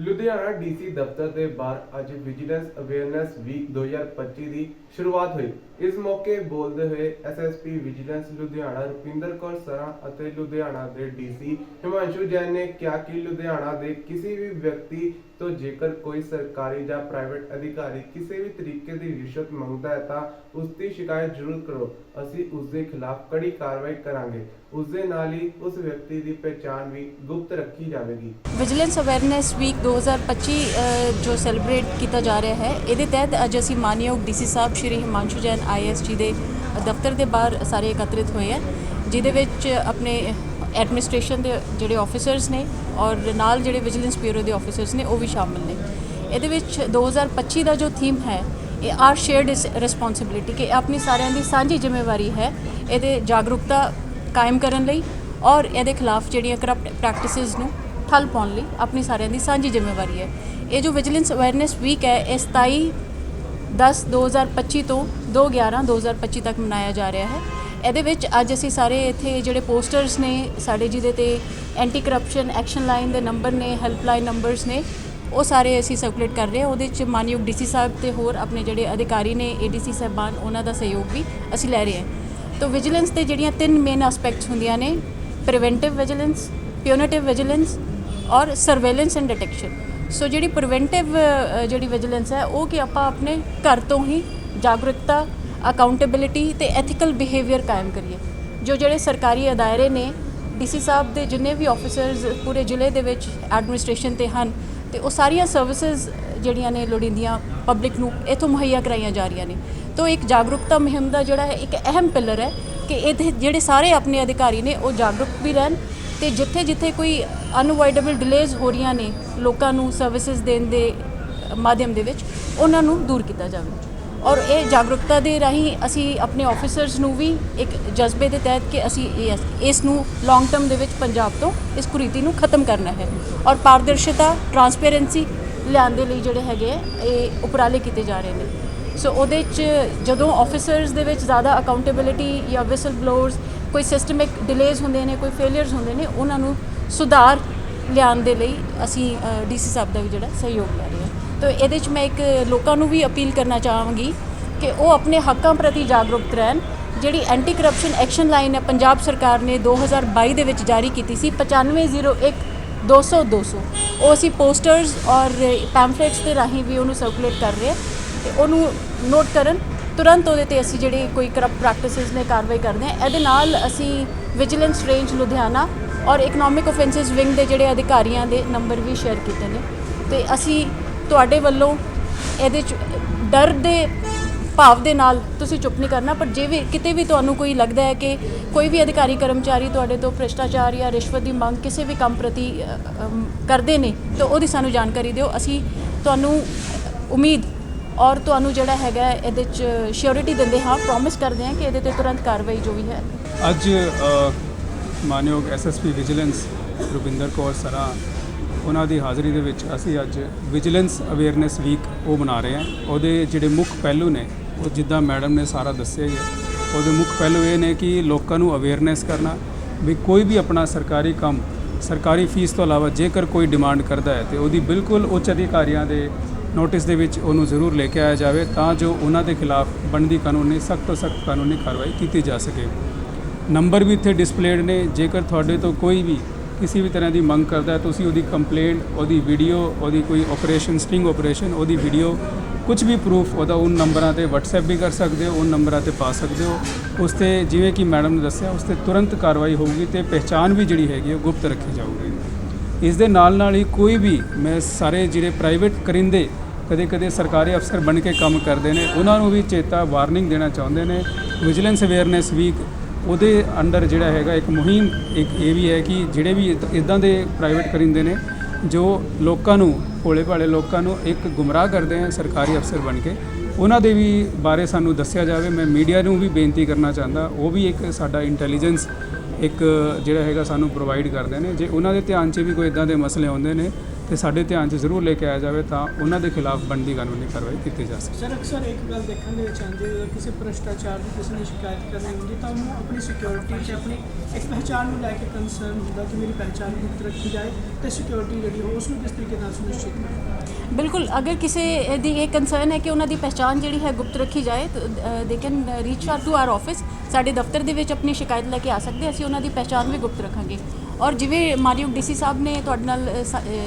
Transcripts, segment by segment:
Ludhiana DC ਦਫ਼ਤਰ ਦੇ ਬਾਹਰ ਅੱਜ ਵਿਜੀਲੈਂਸ ਅਵੇਅਰਨੈਸ ਵੀਕ 2025 ਦੀ ਸ਼ੁਰੂਆਤ ਹੋਈ। ਇਸ ਮੌਕੇ ਬੋਲਦੇ ਹੋਏ ਐਸਐਸਪੀ ਵਿਜੀਲੈਂਸ ਲੁਧਿਆਣਾ ਰੁਪਿੰਦਰ ਕੌਰ ਸਰਾਂ ਅਤੇ ਲੁਧਿਆਣਾ ਦੇ ਡੀਸੀ ਹਿਮਾਂਸ਼ੂ ਜੈਨ ਨੇ ਕਿਹਾ ਕਿ ਲੁਧਿਆਣਾ ਦੇ ਕਿਸੇ ਵੀ ਵਿਅਕਤੀ ਤੋਂ ਜੇਕਰ ਕੋਈ ਸਰਕਾਰੀ ਜਾਂ ਪ੍ਰਾਈਵੇਟ ਅਧਿਕਾਰੀ ਕਿਸੇ ਵੀ ਤਰੀਕੇ ਦੀ ਰਿਸ਼ਵਤ ਮੰਗਦਾ ਹੈ ਤਾਂ ਉਸ ਦੀ ਸ਼ਿਕਾਇਤ ਜ਼ਰੂਰ ਕਰੋ। ਅਸੀਂ ਉਸ ਦੇ ਖਿਲਾਫ ਕੜੀ ਕਾਰਵਾਈ ਕਰਾਂਗੇ। ਉਸ ਦੇ ਨਾਲ ਹੀ ਉਸ ਵਿਅਕਤੀ ਦੀ ਪਛਾਣ ਵੀ ਗੁਪਤ ਰੱਖੀ ਜਾਵੇਗੀ। ਵਿਜੀਲੈਂਸ ਅਵੇਅਰਨੈਸ ਵੀਕ 2025 ਜੋ ਸੈਲੀਬ੍ਰੇਟ ਕੀਤਾ ਜਾ ਰਿਹਾ ਹੈ, ਇਹਦੇ ਤਹਿਤ ਅੱਜ ਅਸੀਂ ਮਾਨਯੋਗ ਡੀਸੀ ਸਾਹਿਬ ਸ਼੍ਰੀ ਹਿਮਾਂਸ਼ੂ ਜੈਨ ਆਈਐਸਜੀ ਦੇ ਦਫ਼ਤਰ ਦੇ ਬਾਹਰ ਸਾਰੇ ਇਕੱਤਰਿਤ ਹੋਏ ਹਨ ਜਿਹਦੇ ਵਿੱਚ ਆਪਣੇ ਐਡਮਿਨਿਸਟ੍ਰੇਸ਼ਨ ਦੇ ਜਿਹੜੇ ਆਫੀਸਰਸ ਨੇ ਔਰ ਨਾਲ ਜਿਹੜੇ ਵਿਜੀਲੈਂਸ ਬਿਊਰੋ ਦੇ ਆਫੀਸਰਸ ਨੇ, ਉਹ ਵੀ ਸ਼ਾਮਲ ਨੇ। ਇਹਦੇ ਵਿੱਚ 2025 ਦਾ ਜੋ ਥੀਮ ਹੈ ਆਰ ਸ਼ੇਅਰਡ ਰਿਸਪੌਂਸਿਬਿਲਿਟੀ ਕਿ ਆਪਣੀ ਸਾਰਿਆਂ ਦੀ ਸਾਂਝੀ ਜ਼ਿੰਮੇਵਾਰੀ ਹੈ ਇਹਦੇ ਜਾਗਰੂਕਤਾ ਕਾਇਮ ਕਰਨ ਲਈ ਔਰ ਇਹਦੇ ਖਿਲਾਫ ਜਿਹੜੀਆਂ ਕਰਪਟ ਪ੍ਰੈਕਟਿਸਿਸ ਨੂੰ ਠੱਲ ਪਾਉਣ ਲਈ ਆਪਣੀ ਸਾਰਿਆਂ ਦੀ ਸਾਂਝੀ ਜ਼ਿੰਮੇਵਾਰੀ ਹੈ। ਇਹ ਜੋ ਵਿਜੀਲੈਂਸ ਅਵੇਅਰਨੈਸ ਵੀਕ ਹੈ, ਇਹ 27 10 2025 ਤੋਂ 2 11 2025 ਤੱਕ ਮਨਾਇਆ ਜਾ ਰਿਹਾ ਹੈ। ਇਹਦੇ ਵਿੱਚ ਅੱਜ ਅਸੀਂ ਸਾਰੇ ਇੱਥੇ ਜਿਹੜੇ ਪੋਸਟਰਸ ਨੇ, ਸਾਡੇ ਜਿਹਦੇ ਤੇ ਐਂਟੀ ਕਰਪਸ਼ਨ ਐਕਸ਼ਨ ਲਾਈਨ ਦੇ ਨੰਬਰ ਨੇ ਹੈਲਪਲਾਈਨ ਨੰਬਰਸ ਨੇ ਉਹ ਸਾਰੇ ਅਸੀਂ ਸਰਕੂਲੇਟ ਕਰ ਰਹੇ ਹਾਂ। ਉਹਦੇ ਚ ਮਾਨਯੋਗ ਡੀਸੀ ਸਾਹਿਬ ਤੇ ਹੋਰ ਆਪਣੇ ਜਿਹੜੇ ਅਧਿਕਾਰੀ ਨੇ, ਏਡੀਸੀ ਸਾਹਿਬਾਨ, ਉਹਨਾਂ ਦਾ ਸਹਿਯੋਗ ਵੀ ਅਸੀਂ ਲੈ ਰਹੇ ਹਾਂ। ਤੋ ਵਿਜੀਲੈਂਸ ਤੇ ਜਿਹੜੀਆਂ ਤਿੰਨ ਮੇਨ ਐਸਪੈਕਟਸ ਹੁੰਦੀਆਂ ਨੇ ਪ੍ਰੀਵੈਂਟਿਵ ਵਿਜੀਲੈਂਸ ਪਿਊਨਿਟਿਵ ਵਿਜੀਲੈਂਸ ਔਰ ਸਰਵੇਲੈਂਸ ਐਂਡ ਡਿਟੈਕਸ਼ਨ ਸੋ ਜਿਹੜੀ ਪ੍ਰੀਵੈਂਟਿਵ ਜਿਹੜੀ ਵਿਜੀਲੈਂਸ ਹੈ, ਉਹ ਕਿ ਆਪਾਂ ਆਪਣੇ ਘਰ ਤੋਂ ਹੀ ਜਾਗਰੂਕਤਾ ਅਕਾਊਂਟੇਬਿਲਿਟੀ ਤੇ ਐਥੀਕਲ ਬਿਹੇਵੀਅਰ ਕਾਇਮ ਕਰੀਏ। ਜੋ ਜਿਹੜੇ ਸਰਕਾਰੀ ਅਦਾਇਰੇ ਨੇ, ਡੀਸੀ ਸਾਹਿਬ ਦੇ ਜਿੰਨੇ ਵੀ ਆਫੀਸਰਸ ਪੂਰੇ ਜ਼ਿਲ੍ਹੇ ਦੇ ਵਿੱਚ ਐਡਮਿਨਿਸਟ੍ਰੇਸ਼ਨ ਤੇ ਹਨ ਤੇ ਉਹ ਸਾਰੀਆਂ ਸਰਵਿਸਿਜ਼ ਜਿਹੜੀਆਂ ਨੇ ਲੋੜੀਂਦੀਆਂ ਪਬਲਿਕ ਨੂੰ ਇਥੋਂ ਮੁਹੱਈਆ ਕਰਾਈਆਂ ਜਾ ਰਹੀਆਂ ਨੇ। ਤੋਂ ਇੱਕ ਜਾਗਰੂਕਤਾ ਮੁਹਿੰਮ ਦਾ ਜਿਹੜਾ ਹੈ, ਇੱਕ ਅਹਿਮ ਪਿਲਰ ਹੈ ਕਿ ਇਹਦੇ ਜਿਹੜੇ ਸਾਰੇ ਆਪਣੇ ਅਧਿਕਾਰੀ ਨੇ ਉਹ ਜਾਗਰੂਕ ਵੀ ਰਹਿਣ ਤੇ ਜਿੱਥੇ ਜਿੱਥੇ ਕੋਈ ਅਨਅਵੋਇਡੇਬਲ ਡਿਲੇਜ਼ ਹੋ ਰਹੀਆਂ ਨੇ ਲੋਕਾਂ ਨੂੰ ਸਰਵਿਸਿਜ਼ ਦੇਣ ਦੇ ਮਾਧਿਅਮ ਦੇ ਵਿੱਚ, ਉਹਨਾਂ ਨੂੰ ਦੂਰ ਕੀਤਾ ਜਾਵੇ। ਔਰ ਇਹ ਜਾਗਰੂਕਤਾ ਦੇ ਰਾਹੀਂ ਅਸੀਂ ਆਪਣੇ ਆਫੀਸਰਸ ਨੂੰ ਵੀ ਇੱਕ ਜਜ਼ਬੇ ਦੇ ਤਹਿਤ ਕਿ ਅਸੀਂ ਇਸ- ਇਸ ਨੂੰ ਲੌਂਗ ਟਰਮ ਦੇ ਵਿੱਚ ਪੰਜਾਬ ਤੋਂ ਇਸ ਕੁਰੀਤੀ ਨੂੰ ਖਤਮ ਕਰਨਾ ਹੈ। ਔਰ ਪਾਰਦਰਸ਼ਤਾ ਟਰਾਂਸਪੇਰੈਂਸੀ ਲਿਆਉਣ ਦੇ ਲਈ ਜਿਹੜੇ ਹੈਗੇ ਆ, ਇਹ ਉਪਰਾਲੇ ਕੀਤੇ ਜਾ ਰਹੇ ਨੇ। ਸੋ ਉਹਦੇ ਚ ਜਦੋਂ ਆਫੀਸਰਸ ਦੇ ਵਿੱਚ ਜ਼ਿਆਦਾ ਅਕਾਊਂਟੇਬਿਲਿਟੀ ਜਾਂ ਵਿਸਲ ਬਲੋਅਰਸ ਕੋਈ ਸਿਸਟਮਿਕ ਡਿਲੇਜ਼ ਹੁੰਦੇ ਨੇ ਕੋਈ ਫੇਲਿਅਰਸ ਹੁੰਦੇ ਨੇ ਉਹਨਾਂ ਨੂੰ ਸੁਧਾਰ ਲਿਆਉਣ ਦੇ ਲਈ ਅਸੀਂ ਡੀਸੀ ਸਾਹਿਬ ਦਾ ਵੀ ਜਿਹੜਾ ਸਹਿਯੋਗ ਲੈ ਰਹੇ ਹਾਂ। ਤਾਂ ਇਹਦੇ ਚ ਮੈਂ ਇੱਕ ਲੋਕਾਂ ਨੂੰ ਵੀ ਅਪੀਲ ਕਰਨਾ ਚਾਹਾਂਗੀ ਕਿ ਉਹ ਆਪਣੇ ਹੱਕਾਂ ਪ੍ਰਤੀ ਜਾਗਰੂਕ ਰਹਿਣ। ਜਿਹੜੀ ਐਂਟੀ ਕਰਪਸ਼ਨ ਐਕਸ਼ਨ ਲਾਈਨ ਹੈ, ਪੰਜਾਬ ਸਰਕਾਰ ਨੇ 2022 ਦੇ ਵਿੱਚ ਜਾਰੀ ਕੀਤੀ ਸੀ 9501 200 200 ਉਹ ਅਸੀਂ ਪੋਸਟਰਸ ਔਰ ਪੈਂਫਲੇਟਸ ਦੇ ਰਾਹੀਂ ਵੀ ਉਹਨੂੰ ਸਰਕੂਲੇਟ ਕਰ ਰਹੇ ਹਾਂ ਤੇ ਉਹਨੂੰ ਨੋਟ ਕਰਨ। ਤੁਰੰਤ ਉਹਦੇ ਤੇ ਅਸੀਂ ਜਿਹੜੇ ਕੋਈ ਕਰਪਟ ਪ੍ਰੈਕਟਿਸਿਸ ਨੇ ਕਾਰਵਾਈ ਕਰਦੇ ਹਾਂ। ਇਹਦੇ ਨਾਲ ਅਸੀਂ ਵਿਜੀਲੈਂਸ ਰੇਂਜ ਲੁਧਿਆਣਾ ਔਰ ਇਕਨੋਮਿਕ ਆਫੈਂਸਸ ਵਿੰਗ ਦੇ ਜਿਹੜੇ ਅਧਿਕਾਰੀਆਂ ਦੇ ਨੰਬਰ ਵੀ ਸ਼ੇਅਰ ਕੀਤੇ ਨੇ। ਤੇ ਅਸੀਂ ਤੁਹਾਡੇ ਵੱਲੋਂ ਇਹਦੇ ਚ ਡਰ ਦੇ ਭਾਵ ਦੇ ਨਾਲ ਤੁਸੀਂ ਚੁੱਪ ਨਹੀਂ ਕਰਨਾ ਪਰ ਜੇ ਵੀ ਕਿਤੇ ਵੀ ਤੁਹਾਨੂੰ ਕੋਈ ਲੱਗਦਾ ਹੈ ਕਿ ਕੋਈ ਵੀ ਅਧਿਕਾਰੀ ਕਰਮਚਾਰੀ ਤੁਹਾਡੇ ਤੋਂ ਭ੍ਰਿਸ਼ਟਾਚਾਰ ਜਾਂ ਰਿਸ਼ਵਤ ਦੀ ਮੰਗ ਕਿਸੇ ਵੀ ਕੰਮ ਪ੍ਰਤੀ ਕਰਦੇ ਨੇ ਤਾਂ ਉਹਦੀ ਸਾਨੂੰ ਜਾਣਕਾਰੀ ਦਿਓ। ਅਸੀਂ ਤੁਹਾਨੂੰ ਉਮੀਦ ਔਰ ਤੁਹਾਨੂੰ ਜਿਹੜਾ ਹੈਗਾ ਇਹਦੇ ਚ ਸ਼ਿਓਰਿਟੀ ਦਿੰਦੇ ਹਾਂ ਪ੍ਰੋਮਿਸ ਕਰਦੇ ਹਾਂ ਕਿ ਇਹਦੇ ਤੇ ਤੁਰੰਤ ਕਾਰਵਾਈ ਜੋ ਵੀ ਹੈ। ਅੱਜ ਅ, ਮਾਨਯੋਗ ਐਸਐਸਪੀ ਵਿਜੀਲੈਂਸ ਰੁਪਿੰਦਰ ਕੌਰ ਸਰਾਂ ਉਹਨਾਂ ਦੀ ਹਾਜ਼ਰੀ ਦੇ ਵਿੱਚ ਅਸੀਂ ਅੱਜ ਵਿਜੀਲੈਂਸ ਅਵੇਅਰਨੈਸ ਵੀਕ ਉਹ ਮਨਾ ਰਹੇ ਹਾਂ। ਉਹਦੇ ਜਿਹੜੇ ਮੁੱਖ ਪਹਿਲੂ ਨੇ, ਉਹ ਜਿੱਦਾਂ ਮੈਡਮ ਨੇ ਸਾਰਾ ਦੱਸਿਆ ਹੀ ਹੈ। ਉਹਦੇ ਮੁੱਖ ਪਹਿਲੂ ਇਹ ਨੇ ਕਿ ਲੋਕਾਂ ਨੂੰ ਅਵੇਅਰਨੈਸ ਕਰਨਾ, ਵੀ ਕੋਈ ਵੀ ਆਪਣਾ ਸਰਕਾਰੀ ਕੰਮ, ਸਰਕਾਰੀ ਫੀਸ ਤੋਂ ਇਲਾਵਾ ਜੇਕਰ ਕੋਈ ਡਿਮਾਂਡ ਕਰਦਾ ਹੈ ਤੇ ਉਹਦੀ ਬਿਲਕੁਲ ਉੱਚ ਅਧਿਕਾਰੀਆਂ ਦੇ ਨੋਟਿਸ ਦੇ ਵਿੱਚ ਉਹਨੂੰ ਜ਼ਰੂਰ ਲੈ ਕੇ ਆਇਆ ਜਾਵੇ ਤਾਂ ਜੋ ਉਹਨਾਂ ਦੇ ਖਿਲਾਫ ਬਣਦੀ ਕਾਨੂੰਨੀ, ਸਖਤ ਤੋਂ ਸਖਤ ਕਾਨੂੰਨੀ ਕਾਰਵਾਈ ਕੀਤੀ ਜਾ ਸਕੇ। ਨੰਬਰ ਵੀ ਇੱਥੇ ਡਿਸਪਲੇਡ ਨੇ। ਜੇਕਰ ਤੁਹਾਡੇ ਤੋਂ ਕੋਈ ਵੀ ਕਿਸੇ ਵੀ ਤਰ੍ਹਾਂ ਦੀ ਮੰਗ ਕਰਦਾ ਤੁਸੀਂ ਉਹਦੀ ਕੰਪਲੇਂਟ ਉਹਦੀ ਵੀਡੀਓ ਉਹਦੀ ਕੋਈ ਆਪਰੇਸ਼ਨ ਸਟਿੰਗ ਆਪਰੇਸ਼ਨ ਉਹਦੀ ਵੀਡੀਓ ਕੁਝ ਵੀ ਪ੍ਰੂਫ ਉਹਦਾ ਉਹ ਨੰਬਰਾਂ ਤੇ WhatsApp ਵੀ ਕਰ ਸਕਦੇ ਹੋ, ਉਹ ਨੰਬਰਾਂ ਤੇ ਪਾ ਸਕਦੇ ਹੋ। ਉਸ ਤੇ ਜਿਵੇਂ ਕਿ ਮੈਡਮ ਨੇ ਦੱਸਿਆ, ਉਸ ਤੇ ਤੁਰੰਤ ਕਾਰਵਾਈ ਹੋਊਗੀ ਤੇ ਪਹਿਚਾਣ ਵੀ ਜਿਹੜੀ ਹੈਗੀ ਉਹ ਗੁਪਤ ਰੱਖੀ ਜਾਊਗੀ। ਇਸ ਦੇ ਨਾਲ ਨਾਲ ਹੀ ਕੋਈ ਵੀ, ਮੈਂ ਸਾਰੇ ਜਿਹੜੇ ਪ੍ਰਾਈਵੇਟ ਕਰਿੰਦੇ ਕਦੇ ਕਦੇ ਸਰਕਾਰੀ ਅਫਸਰ ਬਣ ਕੇ ਕੰਮ ਕਰਦੇ ਨੇ, ਉਹਨਾਂ ਨੂੰ ਵੀ ਚੇਤਾ ਵਾਰਨਿੰਗ ਦੇਣਾ ਚਾਹੁੰਦੇ ਨੇ। ਵਿਜੀਲੈਂਸ ਅਵੇਅਰਨੈਸ ਵੀਕ ਉਹਦੇ ਅੰਡਰ ਜਿਹੜਾ ਹੈਗਾ ਇੱਕ ਮੁਹਿੰਮ, ਇੱਕ ਇਹ ਵੀ ਹੈ ਕਿ ਜਿਹੜੇ ਵੀ ਇਦਾਂ ਦੇ ਪ੍ਰਾਈਵੇਟ ਕਰਿੰਦੇ ਨੇ, ਜੋ ਲੋਕਾਂ ਨੂੰ ਭੋਲੇ ਭਾਲੇ ਲੋਕਾਂ ਨੂੰ ਇੱਕ ਗੁੰਮਰਾਹ ਕਰਦੇ ਆ ਸਰਕਾਰੀ ਅਫਸਰ ਬਣ ਕੇ, ਉਹਨਾਂ ਦੇ ਵੀ ਬਾਰੇ ਸਾਨੂੰ ਦੱਸਿਆ ਜਾਵੇ। ਮੈਂ ਮੀਡੀਆ ਨੂੰ ਵੀ ਬੇਨਤੀ ਕਰਨਾ ਚਾਹੁੰਦਾ, ਉਹ ਵੀ ਇੱਕ ਸਾਡਾ ਇੰਟੈਲੀਜੈਂਸ ਇੱਕ ਜਿਹੜਾ ਹੈਗਾ ਸਾਨੂੰ ਪ੍ਰੋਵਾਈਡ ਕਰਦੇ ਨੇ। ਜੇ ਉਹਨਾਂ ਦੇ ਧਿਆਨ 'ਚ ਵੀ ਕੋਈ ਇਦਾਂ ਦੇ ਮਸਲੇ ਆਉਂਦੇ ਨੇ ਤੇ ਸਾਡੇ ਧਿਆਨ 'ਚ ਜ਼ਰੂਰ ਲੈ ਕੇ ਆਇਆ ਜਾਵੇ ਤਾਂ ਉਹਨਾਂ ਦੇ ਖਿਲਾਫ ਬਣਦੀ ਕਾਨੂੰਨੀ ਕਾਰਵਾਈ ਕੀਤੀ ਜਾ ਸਕੇ। ਸਰ ਅਕਸਰ ਇੱਕ ਗੱਲ ਦੇਖਣ ਦੇ ਵਿੱਚ ਆਉਂਦੀ ਹੈ ਕਿਸੇ ਭ੍ਰਿਸ਼ਟਾਚਾਰ ਦੀ ਕਿਸੇ ਨੇ ਸ਼ਿਕਾਇਤ ਕਰਨੀ ਹੁੰਦੀ ਤਾਂ ਉਹਨੂੰ ਆਪਣੀ ਸਿਕਿਉਰਿਟੀ ਤੇ ਆਪਣੀ ਇੱਕ ਪਹਿਚਾਣ ਨੂੰ ਲੈ ਕੇ ਕੰਸਰਨ ਹੁੰਦਾ ਕਿ ਮੇਰੀ ਪਹਿਚਾਣ ਗੁਪਤ ਰੱਖੀ ਜਾਏ ਤੇ ਸਿਕਿਉਰਿਟੀ ਜਿਹੜੀ ਹੋ ਉਸ ਨੂੰ ਕਿਸ ਤਰੀਕੇ ਨਾਲ ਸੁਨਿਸ਼ਚਿਤ ਕਰੇ। ਬਿਲਕੁਲ ਅਗਰ ਕਿਸੇ ਦੀ ਇਹ ਕੰਸਰਨ ਹੈ ਕਿ ਉਹਨਾਂ ਦੀ ਪਛਾਣ ਜਿਹੜੀ ਹੈ ਗੁਪਤ ਰੱਖੀ ਜਾਏ they can reach out to our office ਸਾਡੇ ਦਫ਼ਤਰ ਦੇ ਵਿੱਚ ਆਪਣੀ ਸ਼ਿਕਾਇਤ ਲੈ ਕੇ ਆ ਸਕਦੇ ਅਸੀਂ ਉਹਨਾਂ ਦੀ ਪਛਾਣ ਵੀ ਗੁਪਤ ਰੱਖਾਂਗੇ। ਔਰ ਜਿਵੇਂ ਮਾਨਯੋਗ ਡੀਸੀ ਸਾਹਿਬ ਨੇ ਤੁਹਾਡੇ ਨਾਲ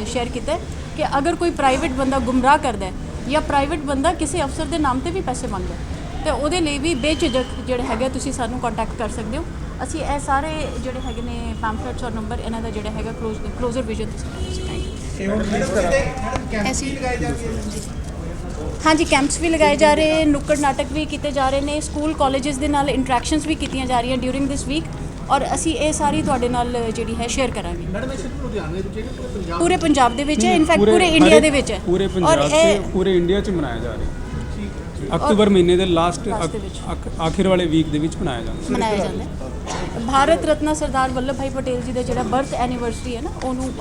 ਸ਼ੇਅਰ ਕੀਤਾ ਕਿ ਅਗਰ ਕੋਈ ਪ੍ਰਾਈਵੇਟ ਬੰਦਾ ਗੁੰਮਰਾਹ ਕਰਦਾ ਹੈ ਜਾਂ ਪ੍ਰਾਈਵੇਟ ਬੰਦਾ ਕਿਸੇ ਅਫਸਰ ਦੇ ਨਾਮ ਤੇ ਵੀ ਪੈਸੇ ਮੰਗਦਾ ਤੇ ਉਹਦੇ ਲਈ ਵੀ ਬੇਝਿਜਕ ਜਿਹੜੇ ਹੈਗੇ ਤੁਸੀਂ ਸਾਨੂੰ ਕੰਟੈਕਟ ਕਰ ਸਕਦੇ ਹੋ। ਅਸੀਂ ਇਹ ਸਾਰੇ ਜਿਹੜੇ ਹੈਗੇ ਨੇ ਪੈਂਫਲੇਟਸ ਔਰ ਨੰਬਰ ਇਹਨਾਂ ਦਾ ਜਿਹੜਾ ਹੈਗਾ ਕਲੋਜ਼ ਕਲੋਜ਼ਰ ਵਿਜ਼ਨ ਅਸੀਂ ਹਾਂਜੀ ਕੈਂਪਸ ਵੀ ਲਗਾਏ ਜਾ ਰਹੇ ਨੇ ਨੁੱਕੜ ਨਾਟਕ ਵੀ ਕੀਤੇ ਜਾ ਰਹੇ ਨੇ ਸਕੂਲ ਕਾਲਜਸ ਦੇ ਨਾਲ ਇੰਟਰੈਕਸ਼ਨਸ ਵੀ ਕੀਤੀਆਂ ਜਾ ਰਹੀਆਂ ਡਿਊਰਿੰਗ ਦਿਸ ਵੀਕ ਔਰ ਅਸੀਂ ਇਹ ਸਾਰੀ ਤੁਹਾਡੇ ਨਾਲ ਜਿਹੜੀ ਹੈ ਸ਼ੇਅਰ ਕਰਾਂਗੇ। ਮੈਡਮ ਇਹ ਸਿਰਫ ਲੁਧਿਆਣੇ ਵਿੱਚ ਜਿਹੜੇ ਪੂਰੇ ਪੰਜਾਬ ਪੂਰੇ ਪੰਜਾਬ ਦੇ ਵਿੱਚ ਹੈ ਇਨਫੈਕਟ ਪੂਰੇ- ਇੰਡੀਆ ਦੇ ਵਿੱਚ ਹੈ। ਪੂਰੇ ਔਰ ਪੰਜਾਬ ਇਹ ਪੂਰੇ ਇੰਡੀਆ 'ਚ ਮਨਾਇਆ ਜਾ ਰਿਹਾ। ਅਕਤੂਬਰ ਮਹੀਨੇ ਦੇ ਲਾਸਟ ਦੇ ਵਿੱਚ। ਆਖਿਰ ਵਾਲੇ ਵੀਕ ਦੇ ਵਿੱਚ ਮਨਾਇਆ ਜਾਂਦਾ। ਮਨਾਇਆ ਜਾਂਦਾ ਹੈ। ਭਾਰਤ ਰਤਨਾ ਸਰਦਾਰ ਵੱਲਭ ਭਾਈ ਪਟੇਲ ਜੀ ਦਾ ਜਿਹੜਾ ਬਰਥ ਐਨੀਵਰਸਰੀ ਹੈ ਨਾ ਉਹਨੂੰ